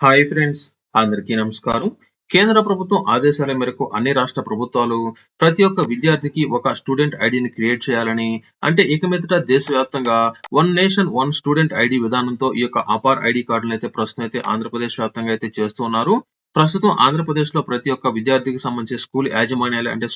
Hi friends అందరికీ నమస్కారం. కేంద్ర ప్రభుత్వం ఆదేశాల మేరకు అన్ని రాష్ట్ర ప్రభుత్వాలు ప్రతి ఒక్క విద్యార్థికి ఒక స్టూడెంట్ ఐడిని క్రియేట్ చేయాలని అంటే ఇక మీదట దేశవ్యాప్తంగా one nation one student ID విధానంతో ఈ యొక్క అపార్ ఐడి కార్డులను అయితే ప్రస్తుతం అయితే ఆంధ్రప్రదేశ్ వ్యాప్తంగా అయితే చేస్తున్నారు. ప్రస్తుతం ఆంధ్రప్రదేశ్లో ప్రతి ఒక్క విద్యార్థికి సంబంధించి స్కూల్ యాజమాన్యాలు అంటే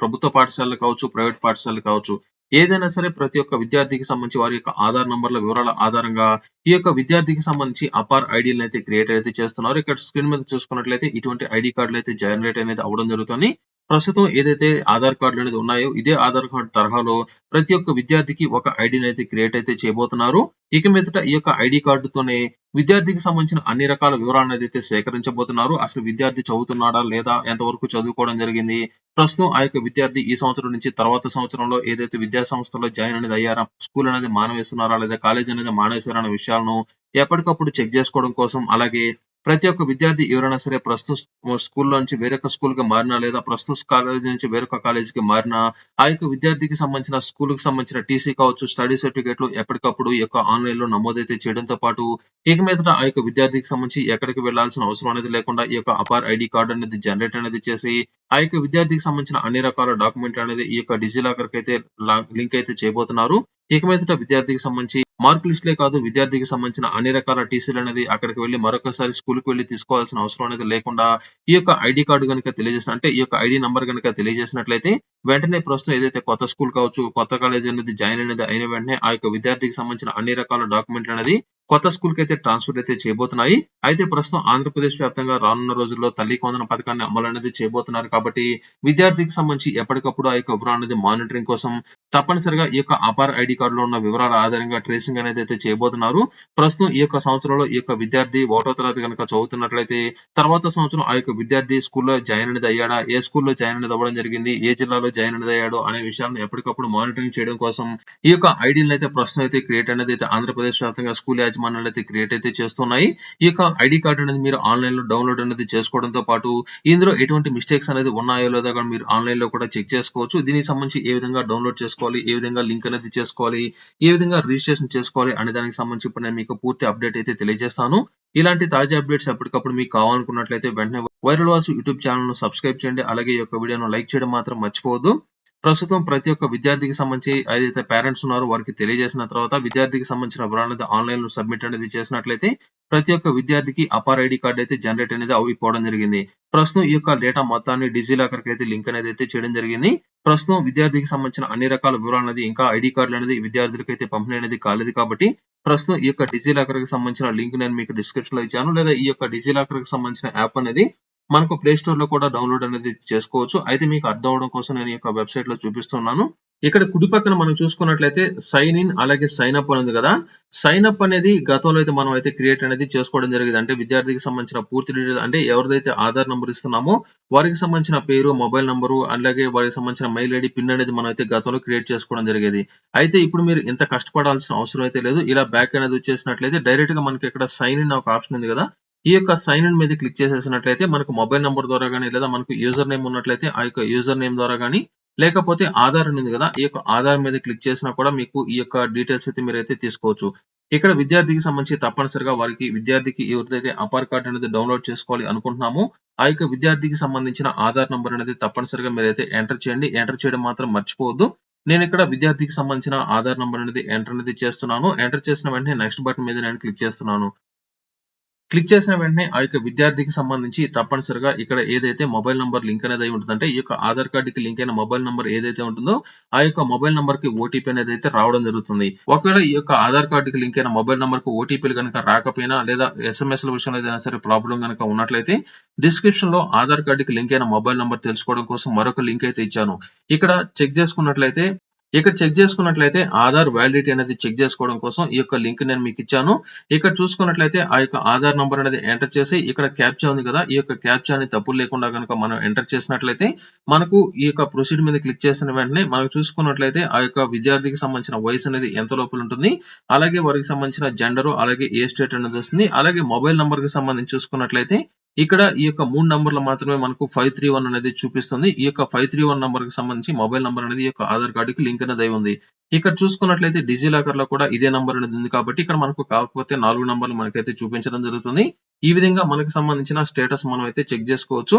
ప్రభుత్వ పాఠశాలలు కావచ్చు ప్రైవేట్ పాఠశాలలు కావచ్చు ఏదైనా సరే ప్రతి ఒక్క విద్యార్థికి సంబంధించి వారి యొక్క ఆధార్ నంబర్ల వివరాల ఆధారంగా ఈ యొక్క విద్యార్థికి సంబంధించి అపార్ ఐడీలను అయితే క్రియేట్ అయితే చేస్తున్నారు. ఇక్కడ స్క్రీన్ మీద చూసుకున్నట్లయితే ఇటువంటి ఐడి కార్డులు అయితే జనరేట్ అనేది అవ్వడం జరుగుతుంది. ప్రస్తుతం ఏదైతే ఆధార్ కార్డులు అనేది ఉన్నాయో ఇదే ఆధార్ కార్డు తరహాలో ప్రతి ఒక్క విద్యార్థికి ఒక ఐడిని అయితే క్రియేట్ అయితే చేయబోతున్నారు. ఇక మీదట ఈ యొక్క ఐడి కార్డుతోనే విద్యార్థికి సంబంధించిన అన్ని రకాల వివరాలను అయితే సేకరించబోతున్నారు. అసలు విద్యార్థి చదువుతున్నాడా లేదా ఎంతవరకు చదువుకోవడం జరిగింది? ప్రస్తుతం ఆ యొక్క విద్యార్థి ఈ సంవత్సరం నుంచి తర్వాత సంవత్సరంలో ఏదైతే విద్యా సంస్థలో జాయిన్ అనేది అయ్యారా స్కూల్ అనేది మానవేస్తున్నారా లేదా కాలేజ్ అనేది మానేశారా అనే విషయాలను ఎప్పటికప్పుడు చెక్ చేసుకోవడం కోసం అలాగే ప్రతి ఒక్క విద్యార్థి ఎవరైనా సరే ప్రస్తుత స్కూల్ నుంచి వేరొక స్కూల్కి మారినా లేదా ప్రస్తుత కాలేజీ నుంచి వేరొక కాలేజ్కి మారినా ఆ యొక్క విద్యార్థికి సంబంధించిన స్కూల్కి సంబంధించిన టీసీ కావచ్చు స్టడీ సర్టిఫికేట్లు ఎప్పటికప్పుడు ఈ యొక్క ఆన్లైన్లో నమోదైతే చేయడంతో పాటు ఇక మీదట ఆ యొక్క విద్యార్థికి సంబంధించి ఎక్కడికి వెళ్ళాల్సిన అవసరం అనేది లేకుండా ఈ యొక్క అపార్ ఐడి కార్డు అనేది జనరేట్ అనేది చేసి ఆ యొక్క విద్యార్థికి సంబంధించిన అన్ని రకాల డాక్యుమెంట్లు అనేది ఈ యొక్క డిజిలాకర్కి అయితే లింక్ అయితే చేయబోతున్నారు. ఇక మీదట విద్యార్థికి సంబంధించి మార్క్ లిస్ట్లే కాదు విద్యార్థికి సంబంధించిన అన్ని రకాల టీసీలు అనేది అక్కడికి వెళ్ళి మరొకసారి స్కూల్కి వెళ్ళి తీసుకోవాల్సిన అవసరం అనేది లేకుండా ఈ యొక్క ఐడి కార్డు కనుక తెలియజేసిన అంటే ఈ యొక్క ఐడి నంబర్ కనుక తెలియజేసినట్లయితే వెంటనే ప్రస్తుతం ఏదైతే కొత్త స్కూల్ కావచ్చు కొత్త కాలేజ్ అనేది జాయిన్ అనేది అయిన వెంటనే ఆ యొక్క విద్యార్థికి సంబంధించిన అన్ని రకాల డాక్యుమెంట్లు అనేది కొత్త స్కూల్కి అయితే ట్రాన్స్ఫర్ అయితే చేయబోతున్నాయి. అయితే ప్రస్తుతం ఆంధ్రప్రదేశ్ వ్యాప్తంగా రానున్న రోజుల్లో తల్లి కొందన పథకాన్ని అమలు అనేది చేయబోతున్నారు కాబట్టి విద్యార్థికి సంబంధించి ఎప్పటికప్పుడు ఆ యొక్క వివరాలు అనేది మానిటరింగ్ కోసం తప్పనిసరిగా ఈ యొక్క అపార్ ఐడి కార్డులో ఉన్న వివరాల ఆధారంగా ట్రేసింగ్ అనేది అయితే చేయబోతున్నారు. ప్రస్తుతం ఈ యొక్క సంవత్సరంలో ఈ యొక్క విద్యార్థి ఒకటో తరగతి కనుక చదువుతున్నట్లయితే తర్వాత సంవత్సరం ఆ యొక్క విద్యార్థి స్కూల్లో జాయిన్ అనేది అయ్యాడా? ఏ స్కూల్లో జాయిన్ అనేది అవ్వడం జరిగింది? ఏ జిల్లాలో జాయిన్ అనేది అయ్యాడో అనే విషయాలను ఎప్పటికప్పుడు మానిటరింగ్ చేయడం కోసం ఈ యొక్క ఐడీలను అయితే ప్రస్తుతం అయితే క్రియేట్ అనేది అయితే ఆంధ్రప్రదేశ్ వ్యాప్తంగా స్కూల్ యాజమాన్యాలు అయితే క్రియేట్ అయితే చేస్తున్నాయి. ఈ యొక్క ఐడి కార్డు అనేది మీరు ఆన్లైన్లో డౌన్లోడ్ అనేది చేసుకోవడంతో పాటు ఇందులో ఎటువంటి మిస్టేక్స్ అనేది ఉన్నాయో లేదో కూడా మీరు ఆన్లైన్లో కూడా చెక్ చేసుకోవచ్చు. దీనికి సంబంధించి ఏ విధంగా డౌన్లోడ్ చేసుకోవాలి ఏ విధంగా లింక్ అనేది చేసుకోవాలి ఏ విధంగా రిజిస్ట్రేషన్ చేసుకోవాలి అనే దానికి సంబంధించి ఇప్పుడు నేను మీకు పూర్తి అప్డేట్ అయితే తెలియజేస్తాను. ఇలాంటి తాజా అప్డేట్స్ ఎప్పటికప్పుడు మీకు కావాలనుకున్నట్లయితే వెంటనే వైరల్ వాసు యూట్యూబ్ ఛానల్ను సబ్స్క్రైబ్ చేయండి. అలాగే ఈ యొక్క వీడియోను లైక్ చేయడం మాత్రం మర్చిపోవద్దు. ప్రస్తుతం ప్రతి ఒక్క విద్యార్థికి సంబంధించి ఏదైతే పేరెంట్స్ ఉన్నారో వారికి తెలియజేసిన తర్వాత విద్యార్థికి సంబంధించిన వివరాలు అనేది ఆన్లైన్లో సబ్మిట్ అనేది చేసినట్లయితే ప్రతి ఒక్క విద్యార్థికి అపార్ ఐడి కార్డ్ అయితే జనరేట్ అనేది అయిపోవడం జరిగింది. ప్రస్తుతం ఈ యొక్క డేటా మొత్తాన్ని డిజిలాకర్కి అయితే లింక్ అనేది అయితే చేయడం జరిగింది. ప్రస్తుతం విద్యార్థికి సంబంధించిన అన్ని రకాల వివరాలు అనేది ఇంకా ఐడి కార్డులు అనేది విద్యార్థులకు అయితే పంపిణీ అనేది కాలేదు కాబట్టి ప్రస్తుతం ఈ యొక్క డిజిలాకర్కి సంబంధించిన లింక్ నేను మీకు డిస్క్రిప్షన్లో ఇచ్చాను. లేదా ఈ యొక్క డిజిలాకర్కి సంబంధించిన యాప్ అనేది మనకు ప్లే స్టోర్లో కూడా డౌన్లోడ్ అనేది చేసుకోవచ్చు. అయితే మీకు అర్థం అవడం కోసం నేను ఈ యొక్క వెబ్సైట్లో చూపిస్తున్నాను. ఇక్కడ కుడి పక్కన మనం చూసుకున్నట్లయితే సైన్ ఇన్ అలాగే సైన్ అప్ అనేది ఉంది కదా. సైన్ అప్ అనేది గతంలో అయితే మనం అయితే క్రియేట్ అనేది చేసుకోవడం జరిగింది. అంటే విద్యార్థికి సంబంధించిన పూర్తి డీటెయిల్ అంటే ఎవరిదైతే ఆధార్ నంబర్ ఇస్తున్నామో వారికి సంబంధించిన పేరు మొబైల్ నంబరు అలాగే వారికి సంబంధించిన మెయిల్ ఐడి పిన్ అనేది మనం అయితే గతంలో క్రియేట్ చేసుకోవడం జరిగేది. అయితే ఇప్పుడు మీరు ఇంత కష్టపడాల్సిన అవసరం అయితే లేదు. ఇలా బ్యాక్ అనేది వచ్చేసినట్లయితే డైరెక్ట్గా మనకి ఇక్కడ సైన్ ఇన్ ఒక ఆప్షన్ ఉంది కదా. ఈ యొక్క సైన్ ఇన్ మీద క్లిక్ చేసేసినట్లయితే మనకు మొబైల్ నెంబర్ ద్వారా కానీ లేదా మనకు యూజర్ నేమ్ ఉన్నట్లయితే ఆ యొక్క యూజర్ నేమ్ ద్వారా కానీ లేకపోతే ఆధార్ ఉంది కదా ఈ యొక్క ఆధార్ మీద క్లిక్ చేసినా కూడా మీకు ఈ యొక్క డీటెయిల్స్ అయితే మీరు అయితే తీసుకోవచ్చు. ఇక్కడ విద్యార్థికి సంబంధించి తప్పనిసరిగా వారికి విద్యార్థికి ఎవరిదైతే అపార్ కార్డ్ అనేది డౌన్లోడ్ చేసుకోవాలి అనుకుంటున్నామో ఆ యొక్క విద్యార్థికి సంబంధించిన ఆధార్ నంబర్ అనేది తప్పనిసరిగా మీరైతే ఎంటర్ చేయండి. ఎంటర్ చేయడం మాత్రం మర్చిపోవద్దు. నేను ఇక్కడ విద్యార్థికి సంబంధించిన ఆధార్ నంబర్ అనేది ఎంటర్ అనేది చేస్తున్నాను. ఎంటర్ చేసిన వెంటనే నెక్స్ట్ బటన్ మీద నేను క్లిక్ చేస్తున్నాను. క్లిక్ చేసిన వెంటనే ఆ యొక్క విద్యార్థికి సంబంధించి తప్పనిసరిగా ఇక్కడ ఏదైతే మొబైల్ నంబర్ లింక్ అనేది అయి ఉంటుందంటే ఈ యొక్క ఆధార్ కార్డుకి లింక్ అయిన మొబైల్ నంబర్ ఏదైతే ఉంటుందో ఆ యొక్క మొబైల్ నంబర్కి ఓటీపీ అనేది అయితే రావడం జరుగుతుంది. ఒకవేళ ఈ యొక్క ఆధార్ కార్డుకి లింక్ అయిన మొబైల్ నంబర్కు ఓటీపీలు కనుక రాకపోయినా లేదా ఎస్ఎంఎస్ ల విషయంలో ఏదైనా సరే ప్రాబ్లం కనుక ఉన్నట్లయితే డిస్క్రిప్షన్లో ఆధార్ కార్డుకి లింక్ అయిన మొబైల్ నంబర్ తెలుసుకోవడం కోసం మరొక లింక్ అయితే ఇచ్చాను. ఇక్కడ చెక్ చేసుకున్నట్లయితే ఇక్కడ చెక్ చేసుకున్నట్లయితే ఆధార్ వ్యాలిడిటీ అనేది చెక్ చేసుకోవడం కోసం ఈ యొక్క లింక్ నేను మీకు ఇచ్చాను. ఇక్కడ చూసుకున్నట్లయితే ఆ యొక్క ఆధార్ నంబర్ అనేది ఎంటర్ చేసి ఇక్కడ క్యాప్చా ఉంది కదా ఈ యొక్క క్యాప్చాని తప్పులు లేకుండా కనుక మనం ఎంటర్ చేసినట్లయితే మనకు ఈ యొక్క ప్రొసీడ్ మీద క్లిక్ చేసిన వెంటనే మనం చూసుకున్నట్లయితే ఆ యొక్క విద్యార్థికి సంబంధించిన వయసు అనేది ఎంత లోపల ఉంటుంది అలాగే వారికి సంబంధించిన జెండర్ అలాగే ఏ స్టేట్ అనేది వస్తుంది అలాగే మొబైల్ నంబర్కి సంబంధించి చూసుకున్నట్లయితే ఇక్కడ ఈ యొక్క మూడు నంబర్‌లు మాత్రమే మనకు 531 అనేది చూపిస్తుంది. ఈ యొక్క ఫైవ్ త్రీ వన్ నంబర్కి సంబంధించి మొబైల్ నంబర్ అనేది ఈ యొక్క ఆధార్ కార్డుకి లింక్ అనేది అయి ఉంది. ఇక్కడ చూసుకున్నట్లయితే డిజిలాకర్‌లో కూడా ఇదే నంబర్ అనేది ఉంది కాబట్టి ఇక్కడ మనకు కాకపోతే నాలుగు నంబర్‌లు మనకైతే చూపించడం జరుగుతుంది. ఈ విధంగా మనకు సంబంధించిన స్టేటస్ మనం అయితే చెక్ చేసుకోవచ్చు.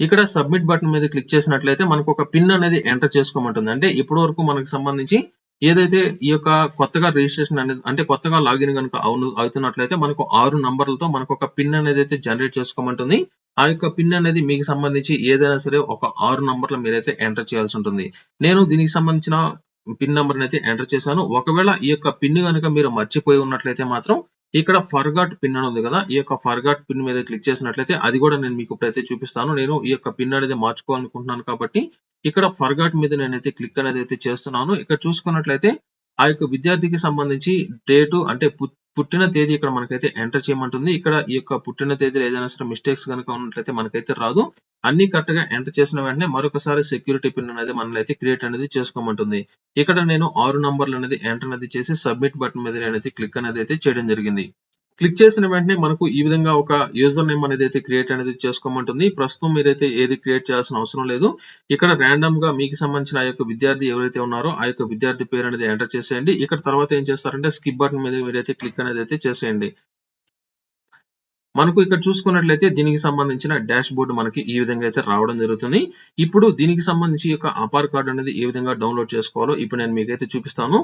ఇక్కడ సబ్మిట్ బటన్ మీద క్లిక్ చేసినట్లయితే మనకు ఒక పిన్ అనేది ఎంటర్ చేసుకోమంటుంది. అంటే ఇప్పటి వరకు మనకు సంబంధించి ఏదైతే ఈ యొక్క కొత్తగా రిజిస్ట్రేషన్ అనేది అంటే కొత్తగా లాగిన్ గనుక అవును అవుతున్నట్లయితే మనకు ఆరు నంబర్‌లతో మనకు ఒక పిన్ అనేది అయితే జనరేట్ చేసుకోమంటుంది. ఆ యొక్క పిన్ అనేది మీకు సంబంధించి ఏదైనా సరే ఒక ఆరు నంబర్‌లు మీరైతే ఎంటర్ చేయాల్సి ఉంటుంది. నేను దీనికి సంబంధించిన పిన్ నంబర్‌ని అయితే ఎంటర్ చేశాను. ఒకవేళ ఈ యొక్క పిన్ గనుక మీరు మర్చిపోయి ఉన్నట్లయితే మాత్రం ఇక్కడ ఫర్గాట్ పిన్ అని ఉంది కదా! ఈ యొక్క ఫర్గాట్ పిన్ మీద క్లిక్ చేసినట్లయితే అది కూడా నేను మీకు ఇప్పుడైతే చూపిస్తాను. నేను ఈ యొక్క పిన్ అనేది మార్చుకోవాలనుకుంటున్నాను కాబట్టి ఇక్కడ ఫర్గాట్ మీద నేనైతే క్లిక్ అనేది అయితే చేస్తున్నాను. ఇక్కడ చూసుకున్నట్లయితే ఆ యొక్క విద్యార్థికి సంబంధించి డేటు అంటే పుట్టిన తేదీ ఇక్కడ మనకైతే ఎంటర్ చేయమంటుంది. ఇక్కడ ఈ యొక్క పుట్టిన తేదీలో ఏదైనా సరే మిస్టేక్స్ కనుక ఉన్నట్లయితే మనకైతే రాదు. అన్నీ కరెక్ట్‌గా ఎంటర్ చేసిన వెంటనే మరొకసారి సెక్యూరిటీ పిన్ అనేది మనల్ని అయితే క్రియేట్ అనేది చేసుకోమంటుంది. ఇక్కడ నేను ఆరు నంబర్‌లు అనేది ఎంటర్ అనేది చేసి సబ్మిట్ బటన్ మీద అనేది క్లిక్ అనేది అయితే చేయడం జరిగింది. క్లిక్ చేసిన వెంటనే మనకు ఈ విధంగా ఒక యూజర్ నేమ్ అనేది అయితే క్రియేట్ అనేది చేసుకోమంటుంది. ప్రస్తుతం మీరైతే ఏది క్రియేట్ చేయాల్సిన అవసరం లేదు. ఇక్కడ ర్యాండమ్గా మీకు సంబంధించిన ఆ యొక్క విద్యార్థి ఎవరైతే ఉన్నారో ఆ యొక్క విద్యార్థి పేరు అనేది ఎంటర్ చేసేయండి. ఇక్కడ తర్వాత ఏం చేస్తారంటే స్కిప్ బటన్ మీద మీరైతే క్లిక్ అనేది అయితే చేసేయండి. మనకు ఇక్కడ చూసుకున్నట్లయితే దీనికి సంబంధించిన డాష్ బోర్డ్ మనకి ఈ విధంగా అయితే రావడం జరుగుతుంది. ఇప్పుడు దీనికి సంబంధించి యొక్క ఆధార్ కార్డ్ అనేది ఏ విధంగా డౌన్‌లోడ్ చేసుకోవాలో ఇప్పుడు నేను మీకైతే చూపిస్తాను.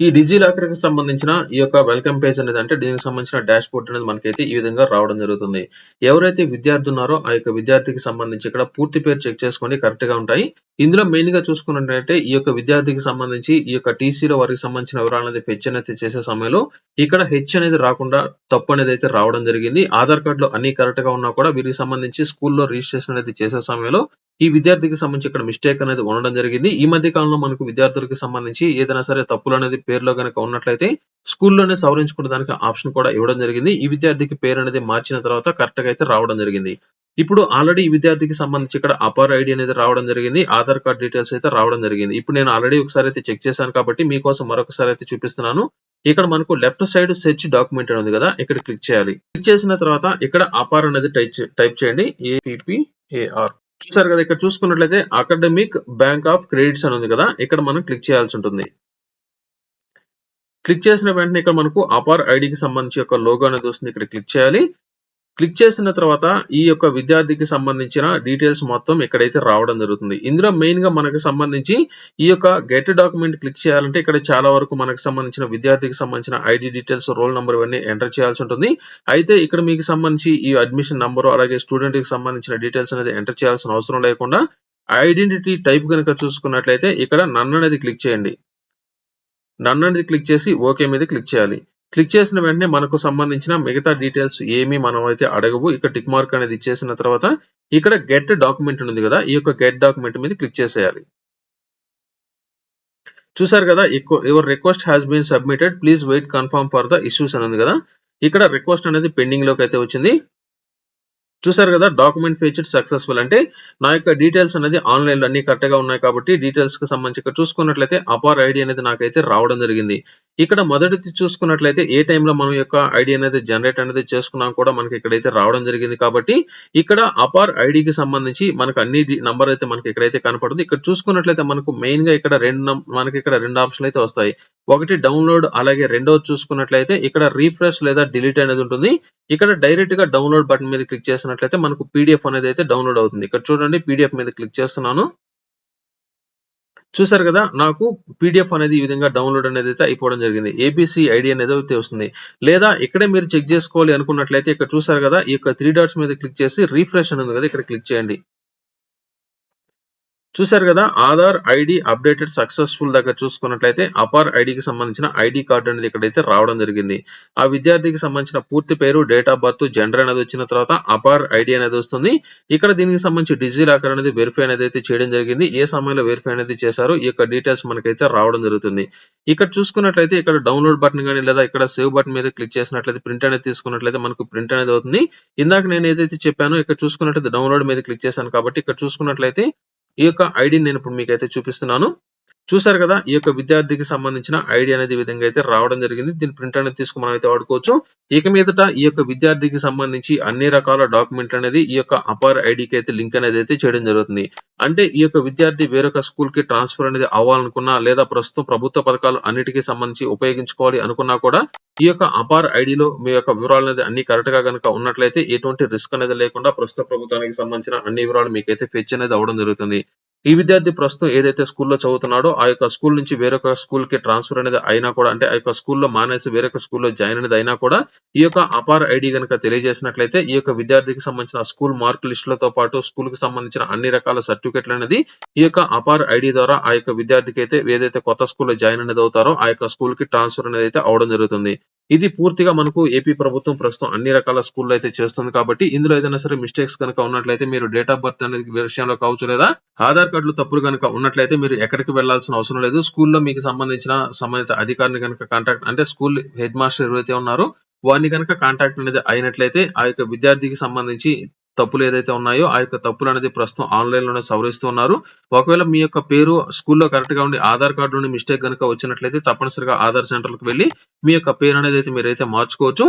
ఈ డిజిలాకర్‌కి సంబంధించిన ఈ యొక్క వెల్కమ్ పేజ్ అనేది అంటే దీనికి సంబంధించిన డాష్ బోర్డ్ అనేది మనకైతే ఈ విధంగా రావడం జరుగుతుంది. ఎవరైతే విద్యార్థి ఉన్నారో ఆ యొక్క విద్యార్థికి సంబంధించి ఇక్కడ పూర్తి పేరు చెక్ చేసుకోండి కరెక్ట్‌గా ఉంటాయి. ఇందులో మెయిన్గా చూసుకున్నట్లయితే ఈ యొక్క విద్యార్థికి సంబంధించి ఈ యొక్క టీసీలో వారికి సంబంధించిన వివరాలు అనేది హెచ్ అనేది చేసే సమయంలో ఇక్కడ హెచ్ అనేది రాకుండా తప్పు అనేది అయితే రావడం జరిగింది. ఆధార్ కార్డులో అన్ని కరెక్ట్గా ఉన్నా కూడా వీరికి సంబంధించి స్కూల్‌లో రిజిస్ట్రేషన్ అనేది చేసే సమయంలో ఈ విద్యార్థికి సంబంధించి ఇక్కడ మిస్టేక్ అనేది ఉండడం జరిగింది. ఈ మధ్య కాలంలో మనకు విద్యార్థులకు సంబంధించి ఏదైనా సరే తప్పులు అనేది పేరులో కనుక ఉన్నట్లయితే స్కూల్‌లోనే సవరించుకునేదానికి ఆప్షన్ కూడా ఇవ్వడం జరిగింది. ఈ విద్యార్థికి పేరు అనేది మార్చిన తర్వాత కరెక్ట్‌గా అయితే రావడం జరిగింది. ఇప్పుడు ఆల్రెడీ ఈ విద్యార్థికి సంబంధించి ఇక్కడ అపార్ ఐడి అనేది రావడం జరిగింది. ఆధార్ కార్డ్ డీటెయిల్స్ అయితే రావడం జరిగింది. ఇప్పుడు నేను ఆల్రెడీ ఒకసారి అయితే చెక్ చేశాను కాబట్టి మీకోసం మరొకసారి అయితే చూపిస్తున్నాను. ఇక్కడ మనకు లెఫ్ట్ సైడ్ సెర్చ్ డాక్యుమెంట్ ఉంది కదా! ఇక్కడ క్లిక్ చేయాలి. క్లిక్ చేసిన తర్వాత ఇక్కడ అపార్ అనేది టైప్ టైప్ చేయండి. ఏపీపీఏఆర్ చూసారు కదా! ఇక్కడ చూసుకున్నట్లయితే అకాడమిక్ బ్యాంక్ ఆఫ్ క్రెడిట్స్ అని ఉంది కదా! ఇక్కడ మనం క్లిక్ చేయాల్సి ఉంటుంది. క్లిక్ చేసిన వెంటనే ఇక్కడ మనకు అపార్ ఐడికి సంబంధించి యొక్క లోగో అనేది వస్తుంది. ఇక్కడ క్లిక్ చేయాలి. క్లిక్ చేసిన తర్వాత ఈ యొక్క విద్యార్థికి సంబంధించిన డీటెయిల్స్ మొత్తం ఇక్కడైతే రావడం జరుగుతుంది. ఇందులో మెయిన్‌గా మనకు సంబంధించి ఈ యొక్క గెట్ డాక్యుమెంట్ క్లిక్ చేయాలంటే ఇక్కడ చాలా వరకు మనకు సంబంధించిన విద్యార్థికి సంబంధించిన ఐడి డీటెయిల్స్, రోల్ నెంబర్ ఇవన్నీ ఎంటర్ చేయాల్సి ఉంటుంది. అయితే ఇక్కడ మీకు సంబంధించి ఈ అడ్మిషన్ నెంబరు అలాగే స్టూడెంట్‌కి సంబంధించిన డీటెయిల్స్ అనేది ఎంటర్ చేయాల్సిన అవసరం లేకుండా ఐడెంటిటీ టైప్ కనుక చూసుకున్నట్లయితే ఇక్కడ నన్ను అనేది క్లిక్ చేయండి. నన్ను అనేది క్లిక్ చేసి ఓకే మీద క్లిక్ చేయాలి. క్లిక్ చేసిన వెంటనే మనకు సంబంధించిన మిగతా డీటెయిల్స్ ఏమి మనం అయితే అడగవు. ఇక్కడ టిక్ మార్క్ అనేది ఇచ్చేసిన తర్వాత ఇక్కడ గెట్ డాక్యుమెంట్ ఉంది కదా! ఈ యొక్క గెట్ డాక్యుమెంట్ మీద క్లిక్ చేసేయాలి. చూసారు కదా! Your request has been submitted. Please wait confirm for the issues అని ఉంది కదా! ఇక్కడ రిక్వెస్ట్ అనేది పెండింగ్‌లోకి అయితే వచ్చింది. చూసారు కదా! డాక్యుమెంట్ ఫీచర్ సక్సెస్‌ఫుల్ అంటే నా యొక్క డీటెయిల్స్ అనేది ఆన్‌లైన్‌లో అన్ని కరెక్ట్‌గా ఉన్నాయి కాబట్టి డీటెయిల్స్‌కి సంబంధించి ఇక్కడ చూసుకున్నట్లయితే అపార్ ఐడి అనేది నాకైతే రావడం జరిగింది. ఇక్కడ మొదటిది చూసుకున్నట్లయితే ఏ టైంలో మనం యొక్క ఐడి అనేది జనరేట్ అనేది చేసుకున్నాం కూడా మనకి ఇక్కడైతే రావడం జరిగింది కాబట్టి ఇక్కడ అపార్ ఐడికి సంబంధించి మనకు అన్ని నంబర్ అయితే మనకి ఇక్కడైతే కనపడుతుంది. ఇక్కడ చూసుకున్నట్లయితే మనకు మెయిన్‌గా ఇక్కడ రెండు నం మనకి ఇక్కడ రెండు ఆప్షన్‌లు అయితే వస్తాయి. ఒకటి డౌన్‌లోడ్ అలాగే రెండోది చూసుకున్నట్లయితే ఇక్కడ రీఫ్రెష్ లేదా డిలీట్ అనేది ఉంటుంది. ఇక్కడ డైరెక్ట్‌గా డౌన్‌లోడ్ బటన్ మీద క్లిక్ చేస్తున్నట్లయితే మనకు పీడిఎఫ్ అనేది అయితే డౌన్‌లోడ్ అవుతుంది. ఇక్కడ చూడండి పీడిఎఫ్ మీద క్లిక్ చేస్తున్నాను. చూసారు కదా! నాకు పీడిఎఫ్ అనేది ఈ విధంగా డౌన్‌లోడ్ అనేది అయితే అయిపోవడం జరిగింది. ఏబీసీ ఐడి అనేది అయితే వస్తుంది. లేదా ఇక్కడే మీరు చెక్ చేసుకోవాలి అనుకున్నట్లయితే ఇక్కడ చూసారు కదా! ఈ యొక్క త్రీ డాట్స్ మీద క్లిక్ చేసి రిఫ్రెష్ అనేది కదా! ఇక్కడ క్లిక్ చేయండి. చూసారు కదా! ఆధార్ ఐడి అప్డేటెడ్ సక్సెస్‌ఫుల్ దగ్గర చూసుకున్నట్లయితే అపార్ ఐడికి సంబంధించిన ఐడి కార్డు అనేది ఇక్కడైతే రావడం జరిగింది. ఆ విద్యార్థికి సంబంధించిన పూర్తి పేరు, డేట్ ఆఫ్ బర్త్, జెండర్ అనేది వచ్చిన తర్వాత అపార్ ఐడి అనేది వస్తుంది. ఇక్కడ దీనికి సంబంధించి డిజిలాకర్ అనేది వెరిఫై అనేది అయితే చేయడం జరిగింది. ఏ సమయంలో వెరిఫై అనేది చేశారో ఈ యొక్క డీటెయిల్స్ మనకైతే రావడం జరుగుతుంది. ఇక్కడ చూసుకున్నట్లయితే ఇక్కడ డౌన్‌లోడ్ బటన్ కానీ లేదా ఇక్కడ సేవ్ బటన్ మీద క్లిక్ చేసినట్లయితే ప్రింట్ అనేది తీసుకున్నట్లయితే మనకు ప్రింట్ అనేది అవుతుంది. ఇందాక నేను ఏదైతే చెప్పానో ఇక్కడ చూసుకున్నట్లయితే డౌన్‌లోడ్ మీద క్లిక్ చేశాను కాబట్టి ఇక్కడ చూసుకున్నట్లయితే ఈ యొక్క ఐడిని నేను ఇప్పుడు మీకైతే చూపిస్తున్నాను. చూసారు కదా ఈ యొక్క విద్యార్థికి సంబంధించిన ఐడి అనేది విధంగా అయితే రావడం జరిగింది. దీని ప్రింట్ అనేది తీసుకుని మనం అయితే వాడుకోవచ్చు. ఇక మీదట ఈ యొక్క విద్యార్థికి సంబంధించి అన్ని రకాల డాక్యుమెంట్ అనేది ఈ యొక్క అపార్ ఐడికి అయితే లింక్ అనేది అయితే చేయడం జరుగుతుంది. అంటే ఈ యొక్క విద్యార్థి వేరొక స్కూల్కి ట్రాన్స్ఫర్ అనేది అవ్వాలనుకున్నా లేదా ప్రస్తుతం ప్రభుత్వ పథకాలు అన్నిటికీ సంబంధించి ఉపయోగించుకోవాలి అనుకున్నా కూడా ఈ యొక్క అపార్ ఐడిలో మీ యొక్క వివరాలు అనేది అన్ని కరెక్ట్గా కనుక ఉన్నట్లయితే ఎటువంటి రిస్క్ అనేది లేకుండా ప్రస్తుత ప్రభుత్వానికి సంబంధించిన అన్ని వివరాలు మీకైతే ఫెచ్ అనేది అవ్వడం జరుగుతుంది. ఈ విద్యార్థి ప్రస్తుతం ఏదైతే స్కూల్లో చదువుతున్నాడో ఆ యొక్క స్కూల్ నుంచి వేరొక స్కూల్కి ట్రాన్స్ఫర్ అనేది అయినా కూడా అంటే ఆ యొక్క స్కూల్లో మానేసి వేరొక స్కూల్లో జాయిన్ అనేది అయినా కూడా ఈ యొక్క అపార్ ఐడి కనుక తెలియజేసినట్లయితే ఈ యొక్క విద్యార్థికి సంబంధించిన స్కూల్ మార్క్ లిస్టులతో పాటు స్కూల్కి సంబంధించిన అన్ని రకాల సర్టిఫికెట్లు అనేది ఈ యొక్క అపార్ ఐడి ద్వారా ఆ యొక్క విద్యార్థికి అయితే ఏదైతే కొత్త స్కూల్లో జాయిన్ అనేది అవుతారో ఆ యొక్క స్కూల్కి ట్రాన్స్ఫర్ అనేది అయితే అవడం జరుగుతుంది. ఇది పూర్తిగా మనకు ఏపీ ప్రభుత్వం ప్రస్తుతం అన్ని రకాల స్కూల్లో అయితే చేస్తుంది కాబట్టి ఇందులో ఏదైనా సరే మిస్టేక్స్ కనుక ఉన్నట్లయితే మీరు డేట్ ఆఫ్ బర్త్ అనేది విషయంలో కావచ్చు లేదా ఆధార్ కార్డులు తప్పులు కనుక ఉన్నట్లయితే మీరు ఎక్కడికి వెళ్ళాల్సిన అవసరం లేదు. స్కూల్లో మీకు సంబంధించిన సంబంధిత అధికారిని కనుక కాంటాక్ట్ అంటే స్కూల్ హెడ్ మాస్టర్ ఎవరైతే ఉన్నారో వారిని కనుక కాంటాక్ట్ అనేది అయినట్లయితే ఆ యొక్క విద్యార్థికి సంబంధించి తప్పులు ఏదైతే ఉన్నాయో ఆ యొక్క తప్పులు అనేది ప్రస్తుతం ఆన్లైన్లోనే సవరిస్తూ ఉన్నారు. ఒకవేళ మీ యొక్క పేరు స్కూల్లో కరెక్ట్గా ఉండి ఆధార్ కార్డు నుండి మిస్టేక్ కనుక వచ్చినట్లయితే తప్పనిసరిగా ఆధార్ సెంటర్కి వెళ్ళి మీ యొక్క పేరు అనేది అయితే మీరైతే మార్చుకోవచ్చు.